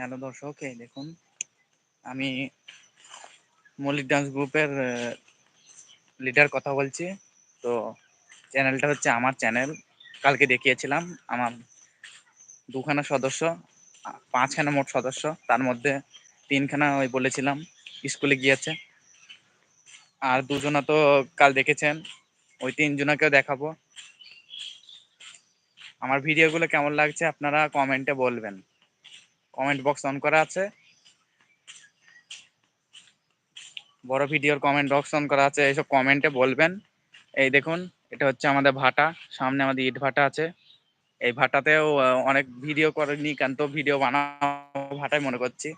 Hello দর্শক, এই দেখুন, আমি মল্লিক ডান্স গ্রুপের লিডার কথা বলছি। তো চ্যানেলটা হচ্ছে আমার চ্যানেল কালকে দেখিয়েছিলাম, আমার দুখানা সদস্য, পাঁচখানা মোট সদস্য, তার মধ্যে তিনখানা ওই বলেছিলাম, স্কুলে গিয়েছে। আর দুজনা তো কাল দেখেছেন, ওই তিনজনাকেও দেখাবো। আমার ভিডিওগুলো কেমন লাগছে, আপনারা কমেন্টে বলবেন। কমেন্ট বক্স অন করা আছে। বড় ভিডিওর কমেন্ট বক্স অন করা আছে, এইসব কমেন্টে বলবেন। এই দেখুন, এটা হচ্ছে আমাদের ভাটা, সামনে আমাদের ইট ভাটা আছে। এই ভাটাতেও অনেক ভিডিও করেনি কেন, তো ভিডিও বানাবো ভাটাই মনে করছি।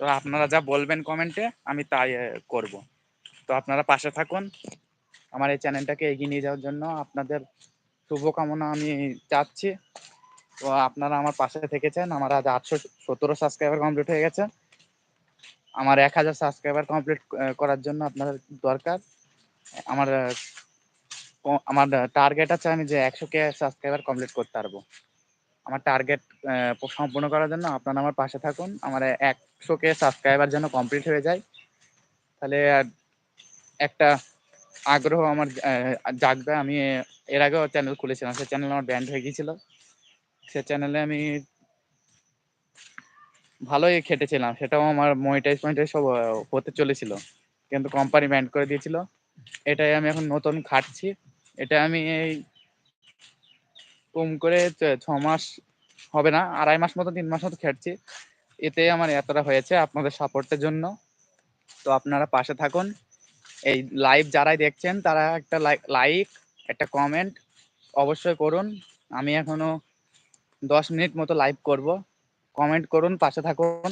তো আপনারা যা বলবেন কমেন্টে, আমি তাই করব। তো আপনারা পাশে থাকুন, আমার এই চ্যানেলটাকে এগিয়ে নিয়ে যাওয়ার জন্য আপনাদের শুভকামনা আমি চাচ্ছি। তো আপনারা আমার পাশে থেকেছেন। আমার আজ আটশো সতেরো সাবস্ক্রাইবার কমপ্লিট হয়ে গেছে। আমার এক হাজার সাবস্ক্রাইবার কমপ্লিট করার জন্য আপনাদের দরকার। আমার আমার টার্গেট আছে আমি যে একশো কে সাবস্ক্রাইবার কমপ্লিট করতে পারব। আমার টার্গেট সম্পূর্ণ করার জন্য আপনারা আমার পাশে থাকুন। আমার একশো কে সাবস্ক্রাইবার যেন কমপ্লিট হয়ে যায়। তাহলে একটা আগ্রহ আমার জাগবে। আমি, এর আগেও চ্যানেল খুলেছিলাম। সেই চ্যানেল আমার ব্যান্ড হয়ে গিয়েছিল। সে চ্যানেলে আমি ভালোই খেটেছিলাম। সেটাও আমার মনিটাইজ মনিটাইজ সব হতে চলেছিল। কিন্তু কোম্পানি ব্যান্ড করে দিয়েছিল। এটাই আমি এখন নতুন খাটছি। এটা আমি এই কম করে ছ মাস হবে না, আড়াই মাস মতো, তিন মাস মতো খেটছি। এতে আমার এতটা হয়েছে আপনাদের সাপোর্টের জন্য। তো আপনারা পাশে থাকুন। এই লাইভ যারাই দেখছেন, তারা একটা লাইক একটা কমেন্ট অবশ্যই করুন। আমি এখনও দশ মিনিট মতো লাইভ করব। কমেন্ট করুন, পাশে থাকুন।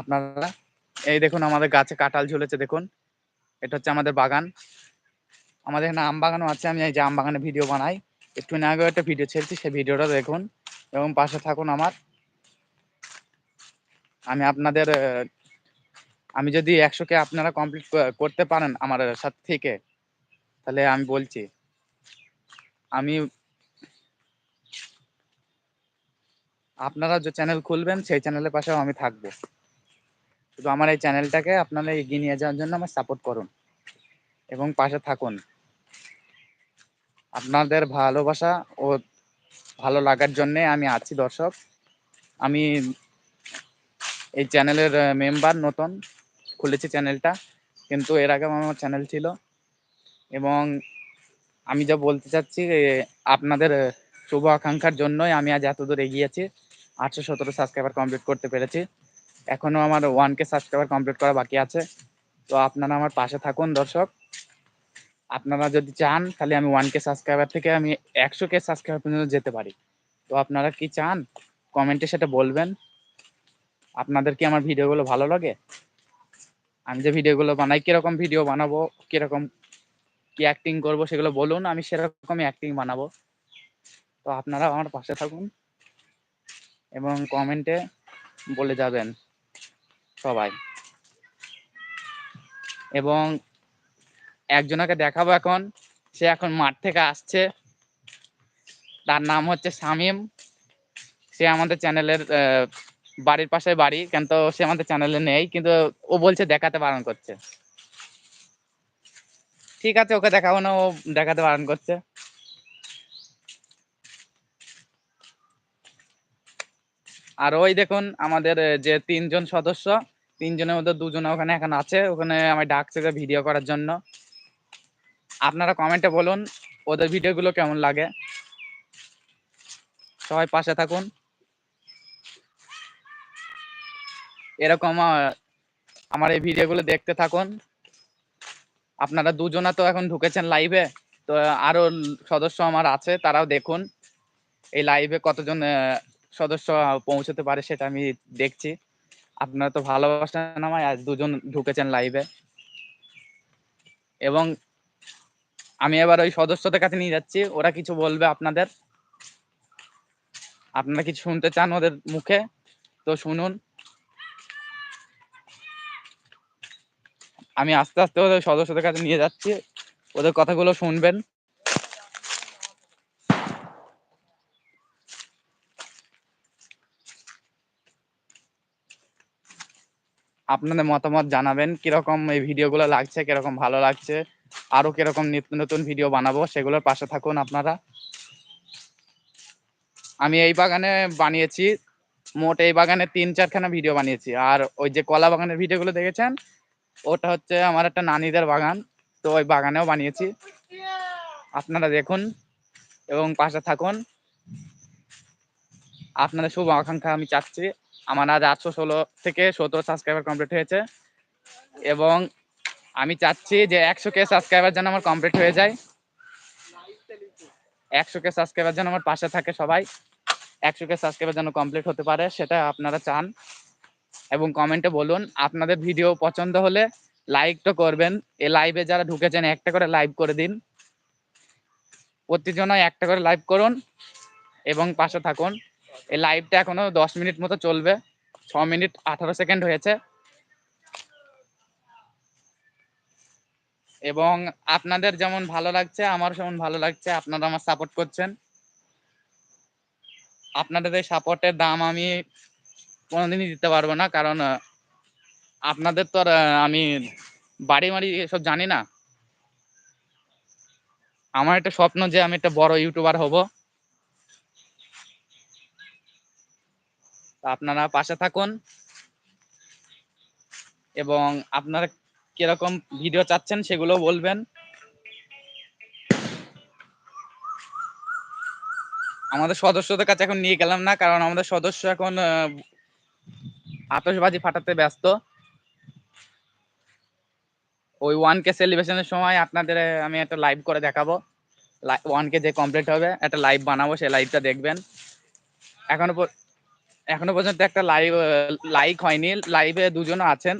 আপনারা, এই দেখুন আমাদের গাছে কাঁঠাল ঝুলেছে, দেখুন। এটা হচ্ছে আমাদের বাগান। আমাদের এখানে আম বাগানও আছে, আমি এই যে আম বাগানে ভিডিও বানাই। একটু আগে একটা ভিডিও ছেড়েছি, সেই ভিডিওটা দেখুন। এবং পাশে থাকুন আমার। আমি আপনাদের আমি যদি একশোকে আপনারা কমপ্লিট করতে পারেন আমার সাথে থেকে, তাহলে আমি বলছি। আমি আপনারা যে চ্যানেল খুলবেন, সেই চ্যানেলের পাশেও আমি থাকব। শুধু আমার এই চ্যানেলটাকে আপনারা এগিয়ে নিয়ে যাওয়ার জন্য আমার সাপোর্ট করুন এবং পাশে থাকুন। আপনাদের ভালোবাসা ও ভালো লাগার জন্যে আমি আছি দর্শক। আমি এই চ্যানেলের মেম্বার নতুন, খুলেছি চ্যানেলটা কিন্তু এর আগে আমার চ্যানেল ছিল। এবং আমি যা বলতে চাচ্ছি আপনাদের শুভ আকাঙ্ক্ষার জন্যই আমি আজ এত দূর এগিয়েছি আটশো সতেরো সাবস্ক্রাইবার কমপ্লিট করতে পেরেছি। এখনও আমার ওয়ান কে সাবস্ক্রাইবার কমপ্লিট করা বাকি আছে। তো আপনারা আমার পাশে থাকুন, দর্শক। আপনারা যদি চান, তাহলে আমি ওয়ান কে সাবস্ক্রাইবার থেকে আমি একশো কে সাবস্ক্রাইবার পর্যন্ত যেতে পারি। তো আপনারা কি চান কমেন্টে সেটা বলবেন। আপনাদের কি আমার ভিডিওগুলো ভালো লাগে? আমি যে ভিডিওগুলো বানাই, কীরকম ভিডিও বানাবো, কীরকম কি অ্যাক্টিং করব, সেগুলো বলুন, আমি সেরকমই অ্যাক্টিং বানাবো। তো আপনারা আমার পাশে থাকুন। এবং কমেন্টে বলে যাবেন সবাই। এবং একজনকে দেখাবো এখন। সে এখন মাঠ থেকে আসছে। তার নাম হচ্ছে শামিম। সে আমাদের চ্যানেলের বাড়ির পাশে বাড়ি, কিন্তু সে আমাদের চ্যানেলে নেই, কিন্তু ও বলছে দেখাতে বারণ করছে। ঠিক আছে, ওকে দেখাবো না, ও দেখাতে বারণ করছে। আর ওই দেখুন, আমাদের যে তিনজন সদস্য, তিনজনের মধ্যে দুজন ওখানে এখন আছে, ওখানে আমি ডাকছে যে ভিডিও করার জন্য। আপনারা কমেন্টে বলুন, ওদের ভিডিওগুলো কেমন লাগে? সবাই পাশে থাকুন। এরকম আমার এই ভিডিওগুলো দেখতে থাকুন। আপনারা দুজনা তো এখন ঢুকেছেন লাইভে তো আরও সদস্য আমার আছে, তারাও দেখুন। এই লাইভে কতজন সদস্য পৌঁছতে পারে সেটা আমি দেখছি। আপনারা তো ভালোবাসেন আমায়, আজ দুজন ঢুকেছেন লাইভে এবং আমি এবার ওই সদস্যদের কাছে নিয়ে যাচ্ছি, ওরা কিছু বলবে আপনাদের। আপনারা কিছু শুনতে চান ওদের মুখে, তো শুনুন। আমি আস্তে আস্তে ওদের সদস্যদের কাছে নিয়ে যাচ্ছি, ওদের কথাগুলো শুনবেন। আপনাদের মতামত জানাবেন, কীরকম এই ভিডিওগুলো লাগছে, কীরকম ভালো লাগছে, আরও কীরকম নিত্য নতুন ভিডিও বানাবো, সেগুলোর পাশে থাকুন আপনারা। আমি এই বাগানে বানিয়েছি, মোট এই বাগানে তিন চারখানা ভিডিও বানিয়েছি, আর ওই যে কলা বাগানের ভিডিওগুলো দেখেছেন, ওটা হচ্ছে আমার একটা নানিদের বাগান, তো ওই বাগানেও বানিয়েছি। আপনারা দেখুন এবং পাশে থাকুন। আপনাদের শুভ আকাঙ্ক্ষা আমি চাচ্ছি। আমার আজ আটশো ষোলো থেকে সতেরো সাবস্ক্রাইবার কমপ্লিট হয়েছে। এবং আমি চাচ্ছি যে একশো কে সাবস্ক্রাইবার যেন আমার কমপ্লিট হয়ে যায়। একশো কে সাবস্ক্রাইবার যেন আমার পাশে থাকে সবাই। একশো কে সাবস্ক্রাইবার যেন কমপ্লিট হতে পারে, সেটা আপনারা চান। এবং কমেন্টে বলুন, আপনাদের ভিডিও পছন্দ হলে লাইক তো করবেন। এই লাইভে যারা ঢুকেছেন, একটা করে লাইভ করে দিন। প্রতিজনই একটা করে লাইভ করুন। এবং পাশে থাকুন। এই লাইভটা এখনও দশ মিনিট মতো চলবে। ছ মিনিট আঠারো সেকেন্ড হয়েছে। এবং আপনাদের যেমন ভালো লাগছে আমার যেমন ভালো লাগছে। আপনারা আমার সাপোর্ট করছেন। আপনাদের এই সাপোর্টের দাম আমি কোনোদিনই দিতে পারব না, কারণ আপনাদের তো আর আমি বাড়ি মারি এসব জানি না। আমার একটা স্বপ্ন যে আমি একটা বড় ইউটিউবার হব। আপনারা পাশে থাকুন। এবং আপনারা কীরকম ভিডিও চাচ্ছেন সেগুলো বলবেন। আমাদের সদস্যদের কাছে এখন নিয়ে গেলাম না, কারণ আমাদের সদস্য এখন আতশবাজি ফাটাতে ব্যস্ত। ওই ওয়ান কে সেলিব্রেশনের সময় আপনাদের আমি একটা লাইভ করে দেখাবো। ওয়ান কে যে কমপ্লিট হবে, একটা লাইভ বানাবো, সেই লাইভটা দেখবেন। এখনও এখনও পর্যন্ত একটা লাইভ লাইক হয়নি। লাইভে দুজন আছেন।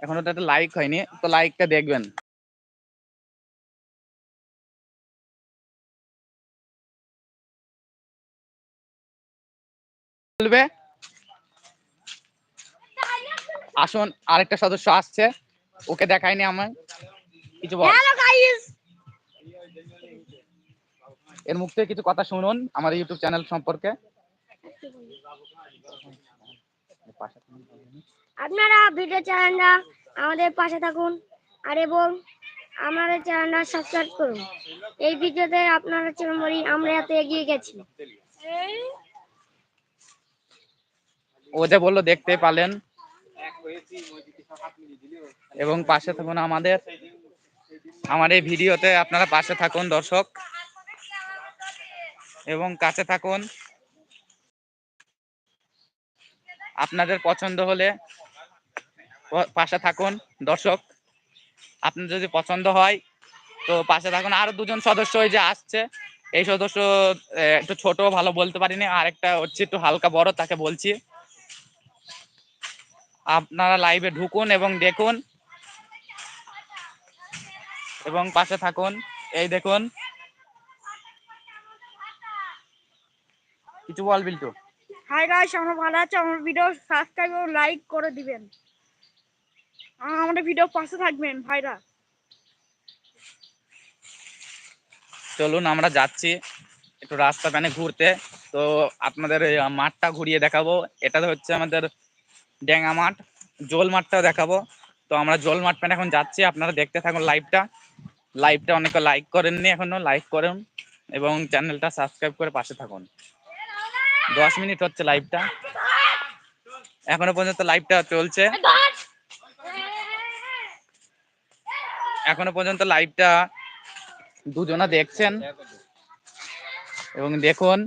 এখনও তো একটা লাইক হয়নি। তো লাইকটা দেখবেন। বলবে? আসুন আরেকটা সদস্য আসছে। ওকে দেখায়নি আমায় কিছু বল। হ্যালো গাইস এর মুখ থেকে কিছু কথা শুনুন। আমার ইউটিউব চ্যানেল সম্পর্কে। আপনারা ভিডিও চ্যানেলটা আমাদের পাশে থাকুন আর এবং আমাদের চ্যানেলটা সাবস্ক্রাইব করুন। এই ভিডিওতে আপনারা চিরমরি, আমরা এত এগিয়ে গেছি। ও যে বলল দেখতে পালেন। এবং পাশে থাকুন আমাদের। আমার এই ভিডিওতে আপনারা পাশে থাকুন দর্শক। এবং কাছে থাকুন। আপনাদের পছন্দ হলে পাশে থাকুন, দর্শক। আপনার যদি পছন্দ হয়, তো পাশে থাকুন। আরও দুজন সদস্য ওই যে আসছে। এই সদস্য একটু ছোট, ভালো বলতে পারিনি। আর একটা হচ্ছে একটু হালকা বড়, তাকে বলছি। আপনারা লাইভে ঢুকুন এবং দেখুন। এবং পাশে থাকুন। এই দেখুন। কিছু বল, বিল্টু। হাই গাইস আমরা ভালো আছি। আমার ভিডিও সাবস্ক্রাইব এবং লাইক করে দিবেন। আমাদের ভিডিও পাশে থাকবেন, ভাইরা। চলুন, আমরা যাচ্ছি একটু রাস্তা প্যানে ঘুরতে। তো আপনাদের মাঠটা ঘুরিয়ে দেখাবো। এটা হচ্ছে আমাদের ডেঙ্গা মাঠ। জল মাঠটা দেখাবো। তো আমরা জল মাঠ প্যানে এখন যাচ্ছি। আপনারা দেখতে থাকুন লাইভটা লাইভটা অনেকে লাইক করেননি এখনও। লাইক করুন এবং চ্যানেলটা সাবস্ক্রাইব করে পাশে থাকুন। দশ মিনিট হচ্ছে লাইভটা এখনও পর্যন্ত লাইভটা চলছে। এখনও পর্যন্ত লাইভটা দুজনা দেখছেন। এবং দেখুন।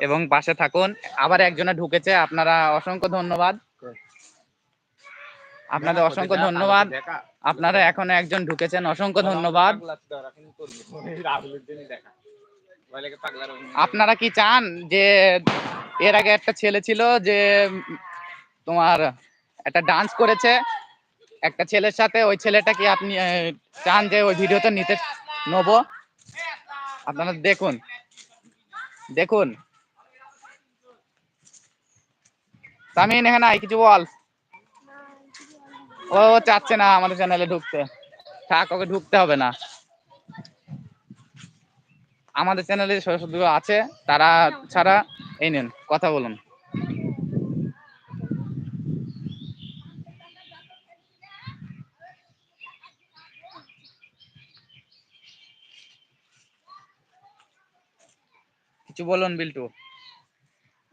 এবং পাশে থাকুন। আবার একজনে ঢুকেছে। আপনারা অসংখ্য ধন্যবাদ। আপনাদের অসংখ্য ধন্যবাদ। আপনারা এখন একজন ঢুকেছেন। অসংখ্য ধন্যবাদ। আপনারা কি চান যে এর আগে একটা ছেলে ছিল যে তোমার একটা ডান্স করেছে? একটা ছেলের সাথে ওই ছেলেটা কি আপনি চান যে ওই ভিডিওটা নিতে নেব? আপনারা দেখুন। দেখুন। তামিন এখানে কিছু বল। ও চাচ্ছে না আমাদের চ্যানেলে ঢুকতে। থাক, ওকে ঢুকতে হবে না। আমাদের চ্যানেলে সদস্যগুলো আছে তারা ছাড়া এই নেন কথা বলুন। কিছু বলুন বিল্টু।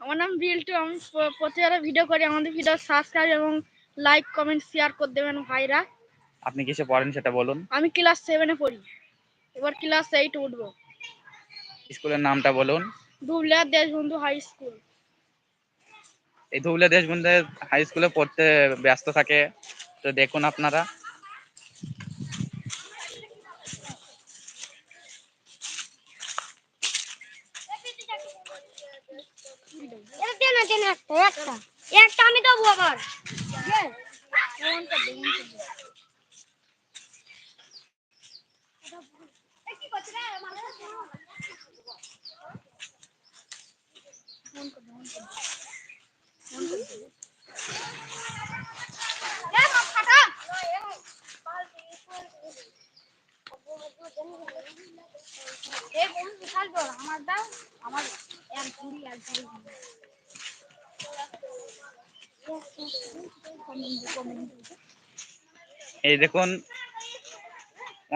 আমার নাম বিল্টু আমি প্রতিবারে ভিডিও করি আমাদের ভিডিও সাবস্ক্রাইব এবং লাইক কমেন্ট শেয়ার করে দেবেন ভাইরা। আপনি কিসে পড়েন সেটা বলুন। আমি ক্লাস সেভেনে পড়ি। এবার ক্লাস এইট উঠবো। স্কুলের নামটা বলুন। Dhubulia Deshbandhu high school. এই ধুবলে দেশবন্ধু হাই স্কুলে পড়তে ব্যস্ত থাকে তো দেখুন আপনারা। একটা আমি দেবো আবার। এই দেখুন,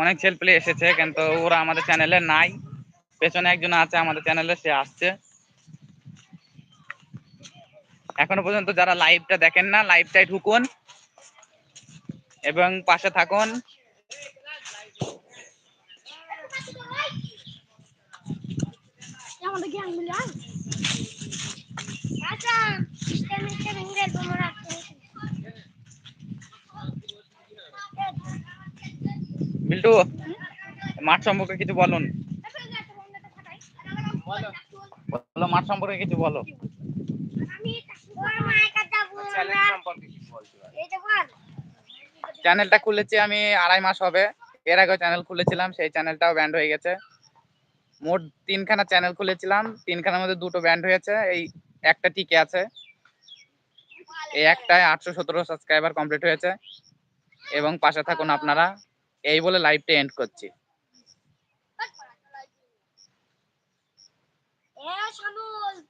অনেক ছেলে প্লে এসেছে, কিন্তু ওরা আমাদের চ্যানেলে নাই। পেছনে একজন আছে আমাদের চ্যানেলে সে আসছে। এখনও পর্যন্ত যারা লাইভটা দেখেন না লাইভটাই ঢুকুন এবং পাশে থাকুন। আমাদের জ্ঞান মিলে আচ্ছা সিস্টেম সিস্টেম ইংরেজ তোমরা বিল্টু মাঠ সম্পর্কে কিছু বলুন। বলো মাঠ সম্পর্কে কিছু বলো আমি তোর মায়ের কথা বললাম এই যে বল চ্যানেলটা খুলেছি আমি আড়াই মাস হবে। এর আগে চ্যানেল খুলেছিলাম সেই চ্যানেলটাও ব্যান্ড হয়ে গেছে। মোট তিনখানা চ্যানেল খুলেছিলাম তিনখানার মধ্যে দুটো ব্যান্ড হয়েছে এই একটা টিকে আছে। এই একটায় আটশো সতেরো সাবস্ক্রাইবার কমপ্লিট হয়েছে। এবং পাশে থাকুন আপনারা। এই বলে লাইভটা এন্ড করছি। এ